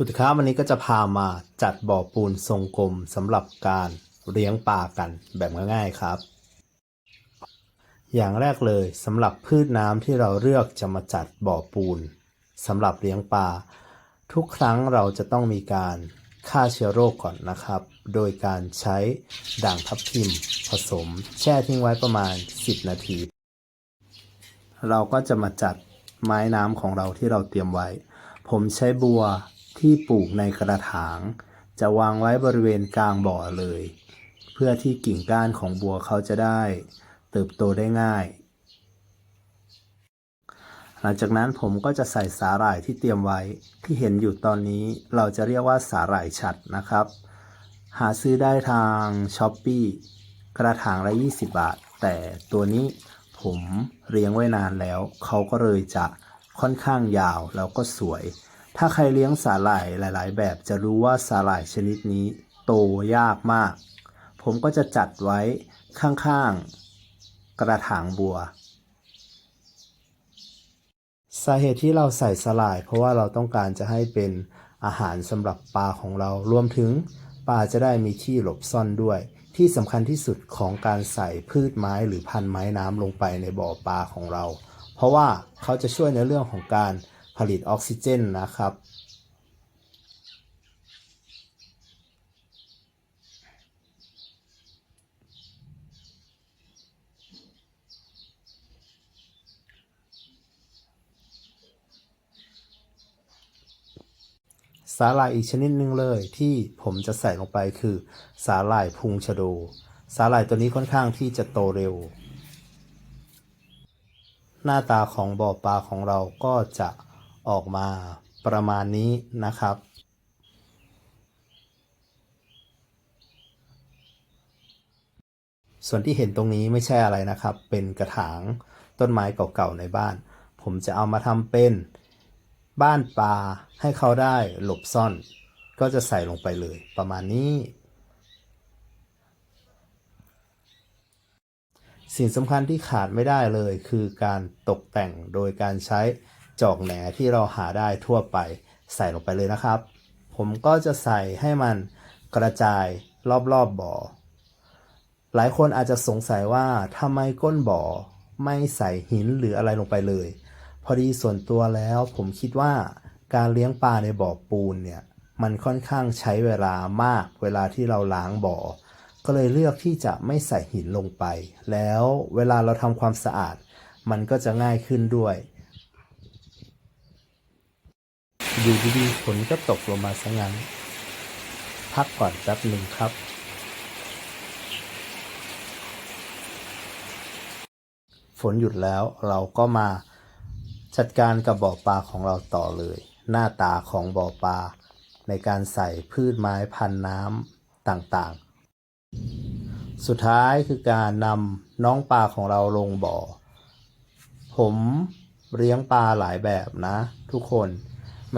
สุดท้ายวันนี้ก็จะพามาจัดบ่อปูนทรงกลมสำหรับการเลี้ยงปลากันแบบง่ายๆครับ อย่างแรกเลยสำหรับพืชน้ำที่เราเลือกจะมาจัดบ่อปูนสำหรับเลี้ยงปลาทุกครั้งเราจะต้องมีการฆ่าเชื้อโรคก่อนนะครับ โดยการใช้ด่างทับทิมผสม แช่ทิ้งไว้ประมาณ 10 นาที เราก็จะมาจัดไม้น้ำของเราที่เราเตรียมไว้ ผมใช้บัว ที่ปลูกในกระถาง จะวางไว้บริเวณกลางบ่อเลย เพื่อที่กิ่งก้านของบัวเขาจะได้ เติบโตได้ง่าย หลังจากนั้นผมก็จะใส่สาหร่ายที่เตรียมไว้ที่เห็นอยู่ตอนนี้เราจะเรียกว่าสาหร่ายฉัดนะครับ หาซื้อได้ทางช้อปปีกระถางละ 20 บาท แต่ตัวนี้ผมเลี้ยงไว้นานแล้ว เขาก็เลยจะค่อนข้างยาวแล้วก็สวย ถ้าใครเลี้ยงสาหร่ายหลาย ๆ แบบจะรู้ว่าสาหร่ายชนิดนี้โตยากมาก ผมก็จะจัดไว้ข้างๆ กระถางบัว สาเหตุที่เราใส่สลาย เพราะว่าเราต้องการจะให้เป็นอาหารสำหรับปลาของเรา รวมถึงปลาจะได้มีที่หลบซ่อนด้วย ที่สำคัญที่สุดของการใส่พืชไม้หรือพันไม้น้ำลงไปในบ่อปลาของเรา เพราะว่าเขาจะช่วยในเรื่องของการ ผลิตออกซิเจนนะครับ สาหร่ายอีกชนิดหนึ่งเลยที่ผมจะใส่ลงไปคือสาหร่ายพุงชโด สาหร่ายตัวนี้ค่อนข้างที่จะโตเร็ว หน้าตาของบ่อปลาของเราก็จะ ออกมาประมาณนี้นะครับ ส่วนที่เห็นตรงนี้ไม่ใช่อะไรนะครับ เป็นกระถางต้นไม้เก่าๆในบ้าน ผมจะเอามาทำเป็นบ้านปลาให้เขาได้หลบซ่อน ก็จะใส่ลงไปเลยประมาณนี้ สิ่งสำคัญที่ขาดไม่ได้เลยคือการตกแต่งโดยการใช้ จอกแหนที่เราหาได้ทั่วไปใส่ลงไปเลยนะครับ ผมก็จะใส่ให้มันกระจายรอบๆบบ่อ หลายคนอาจจะสงสัยว่าทำไมก้นบ่อไม่ใส่หินหรืออะไรลงไปเลย พอดีส่วนตัวแล้วผมคิดว่าการเลี้ยงปลาในบ่อปูนเนี่ยมันค่อนข้างใช้เวลามากเวลาที่เราล้างบ่อ ก็เลยเลือกที่จะไม่ใส่หินลงไป แล้วเวลาเราทำความสะอาด มันก็จะง่ายขึ้นด้วย อยู่ดีๆฝนก็ตกลงมาซะงั้น พักก่อนแป๊บหนึ่งครับ ฝนหยุดแล้วเราก็มาจัดการกับบ่อปลาของเราต่อเลย หน้าตาของบ่อปลาในการใส่พืชไม้พันน้ำต่างๆ สุดท้ายคือการนำน้องปลาของเราลงบ่อ ผมเลี้ยงปลาหลายแบบนะทุกคน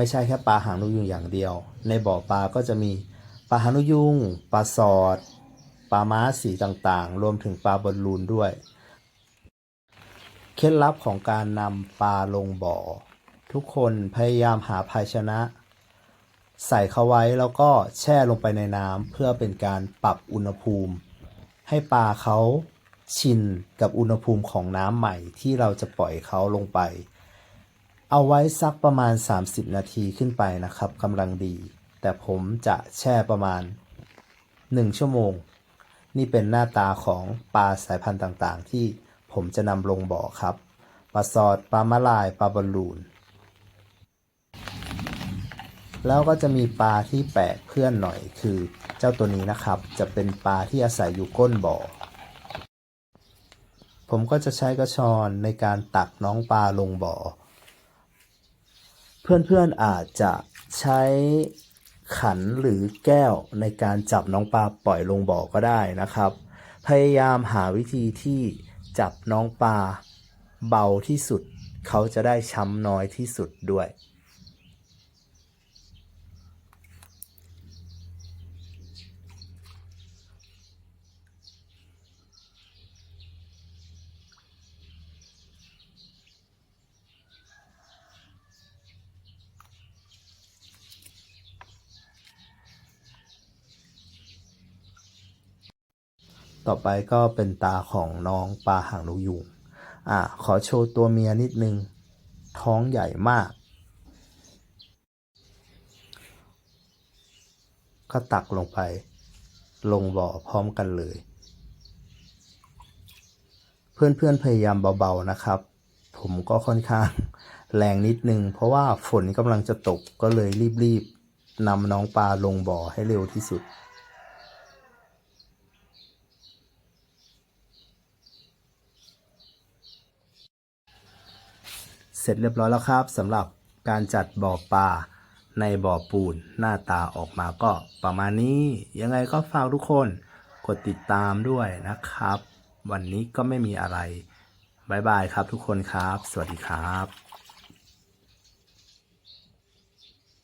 ไม่ใช่แค่ปลาหางนกยุงอย่างเดียว ในบ่อปลาก็จะมีปลาหางนกยุงปลาสอดปลาม้าสีต่างๆ รวมถึงปลาบอลลูนด้วย เคล็ดลับของการนำปลาลงบ่อ ทุกคนพยายามหาภาชนะ ใส่เขาไว้แล้วก็แช่ลงไปในน้ำเพื่อเป็นการปรับอุณหภูมิ ให้ปลาเขาชินกับอุณหภูมิของน้ำใหม่ที่เราจะปล่อยเขาลงไป เอาไว้สักประมาณ 30 นาทีขึ้นไปนะครับกำลังดี แต่ผมจะแช่ประมาณ 1 ชั่วโมง นี่เป็นหน้าตาของปลาสายพันธุ์ต่างๆ ที่ผมจะนำลงบ่อครับปลาสอดปลามะลายปลาบอลลูน แล้วก็จะมีปลาที่แปลกเพื่อนหน่อยคือเจ้าตัวนี้นะครับ จะเป็นปลาที่อาศัยอยู่ก้นบ่อผมก็จะใช้กระชอนในการตักน้องปลาลงบ่อ เพื่อนๆอาจจะใช้ขันหรือแก้วในการจับน้องปลาปล่อยลงบ่อก็ได้นะครับ พยายามหาวิธีที่จับน้องปลาเบาที่สุด เขาจะได้ช้ำน้อยที่สุดด้วย ต่อไปก็เป็นตาของน้องปลาหางนกยูงอะขอโชว์ตัวเมียนิดนึง ท้องใหญ่มาก ก็ตักลงไป ลงบ่อพร้อมกันเลย เพื่อนๆพยายามเบาๆนะครับ ผมก็ค่อนข้างแรงนิดนึง เพราะว่าฝนกำลังจะตกก็เลยรีบๆนำน้องปลาลงบ่อให้เร็วที่สุด เสร็จเรียบร้อยแล้วครับสำหรับการจัดบ่อปลาในบ่อปูนหน้าตาออกมาก็ประมาณนี้ยังไงก็ฝากทุกคนกดติดตามด้วยนะครับ วันนี้ก็ไม่มีอะไรบายบายครับทุกคนครับ สวัสดีครับ